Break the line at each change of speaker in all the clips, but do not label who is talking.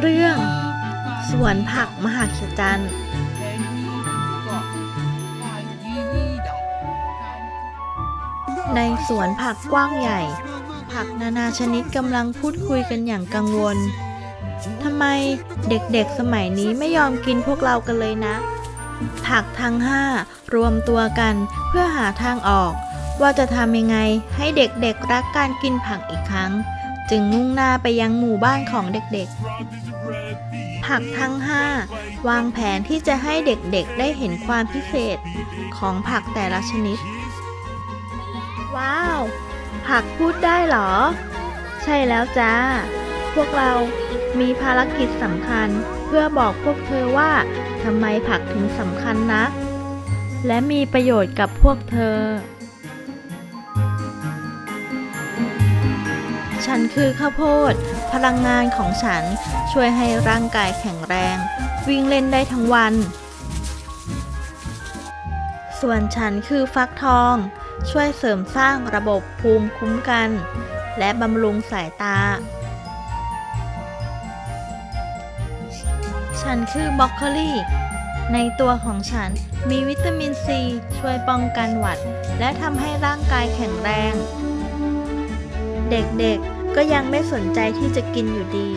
เรื่อง สวนผักมหัศจรรย์ในสวนผักกว้างใหญ่ ผักนานาชนิดกำลังพูดคุยกันอย่างกังวลทำไมเด็กๆสมัยนี้ไม่ยอมกินพวกเรากันเลยนะ ผักทั้งห้ารวมตัวกันเพื่อหาทางออก ว่าจะทำยังไงให้เด็กๆรักการกินผักอีกครั้ง จึงมุ่งหน้าไปยังหมู่บ้านของเด็กๆ ผักทั้งห้าวางแผนที่จะให้เด็กๆ ได้เห็นความพิเศษของผักแต่ละชนิด ว้าว ผักพูดได้เหรอ ใช่แล้วจ้า พวกเรามีภารกิจสำคัญเพื่อบอกพวกเธอว่าทำไมผักถึงสำคัญนัก และมีประโยชน์กับพวกเธอ ฉันคือข้าวโพด พลังงานของฉันช่วยให้ร่างกายแข็งแรง วิ่งเล่นได้ทั้งวัน ส่วนฉันคือฟักทอง ช่วยเสริมสร้างระบบภูมิคุ้มกัน และบำรุงสายตา ฉันคือบรอกโคลีในตัวของฉันมีวิตามินซี ช่วยป้องกันหวัด และทำให้ร่างกายแข็งแรง เด็กๆ ก็ยังไม่สนใจที่จะกินอยู่ดี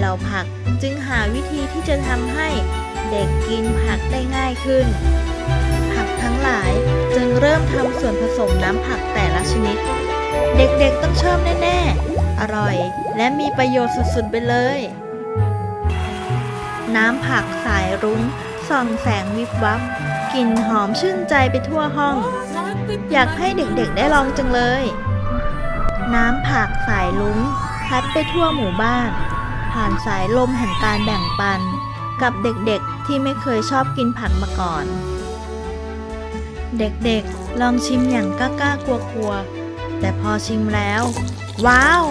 เราผักจึงหาวิธีที่จะทำให้เด็กกินผักได้ง่ายขึ้น ผักทั้งหลายจึงเริ่มทำส่วนผสมน้ำผักแต่ละชนิด เด็กๆต้องชอบแน่ๆ อร่อยและมีประโยชน์สุดๆไปเลย น้ำผักสายรุ้งส่องแสงวิบวับกลิ่นหอมชื่นใจไปทั่วห้อง อยากให้เด็กๆได้ลองจังเลย น้ำผักสายลุงพัดไปทั่วหมู่บ้าน ผ่านสายลมแห่งการแบ่งปัน กับเด็กๆที่ไม่เคยชอบกินผักมาก่อน เด็กๆลองชิมอย่างกล้าๆกลัวๆแต่พอชิมแล้ว ว้าว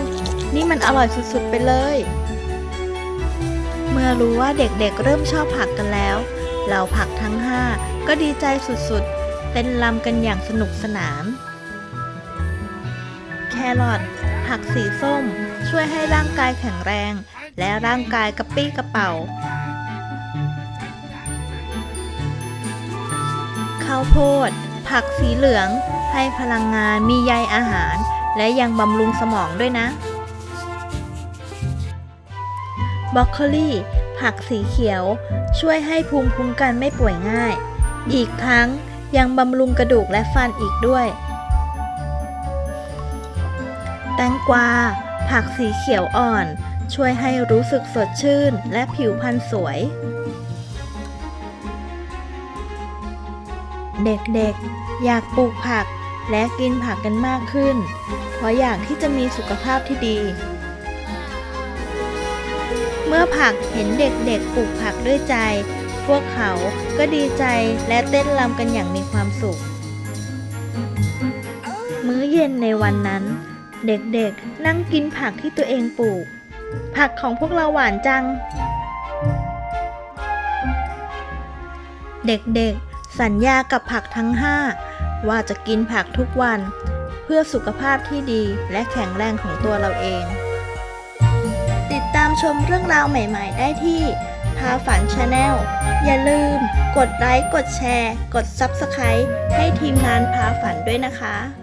นี่มันอร่อยสุดๆไปเลย เมื่อรู้ว่าเด็กๆเริ่มชอบผักกันแล้วเราผักทั้งห้าก็ดีใจสุดๆเต้นรำกันอย่างสนุกสนาน รอทผักสีส้ม ช่วยให้ร่างกายแข็งแรง และร่างกายกระปี้กระเป๋าข้าวโพด ผักสีเหลือง ให้พลังงานมีใยอาหาร และยังบำรุงสมองด้วยนะบรอกโคลีผักสีเขียว ช่วยให้ภูมิคุ้มกันไม่ป่วยง่าย อีกทั้งยังบำรุงกระดูกและฟันอีกด้วย แตงกวา ผักสีเขียวอ่อน ช่วยให้รู้สึกสดชื่นและผิวพรรณสวย เด็กๆ อยากปลูกผักและกินผักกันมากขึ้น เพราะอยากที่จะมีสุขภาพที่ดี เมื่อผักเห็นเด็กๆปลูกผักด้วยใจ พวกเขาก็ดีใจและเต้นรำกันอย่างมีความสุข มื้อเย็นในวันนั้น เด็กๆ นั่งกินผักที่ตัวเองปลูก ผักของพวกเราหวานจัง เด็กๆ สัญญากับผักทั้งห้าว่าจะกินผักทุกวัน เพื่อสุขภาพที่ดีและแข็งแรงของตัวเราเอง ติดตามชมเรื่องราวใหม่ๆ ได้ที่พาฝันชาแนลอย่าลืม กดไลค์ กดแชร์ กด Subscribe ให้ทีมงานพาฝันด้วยนะคะ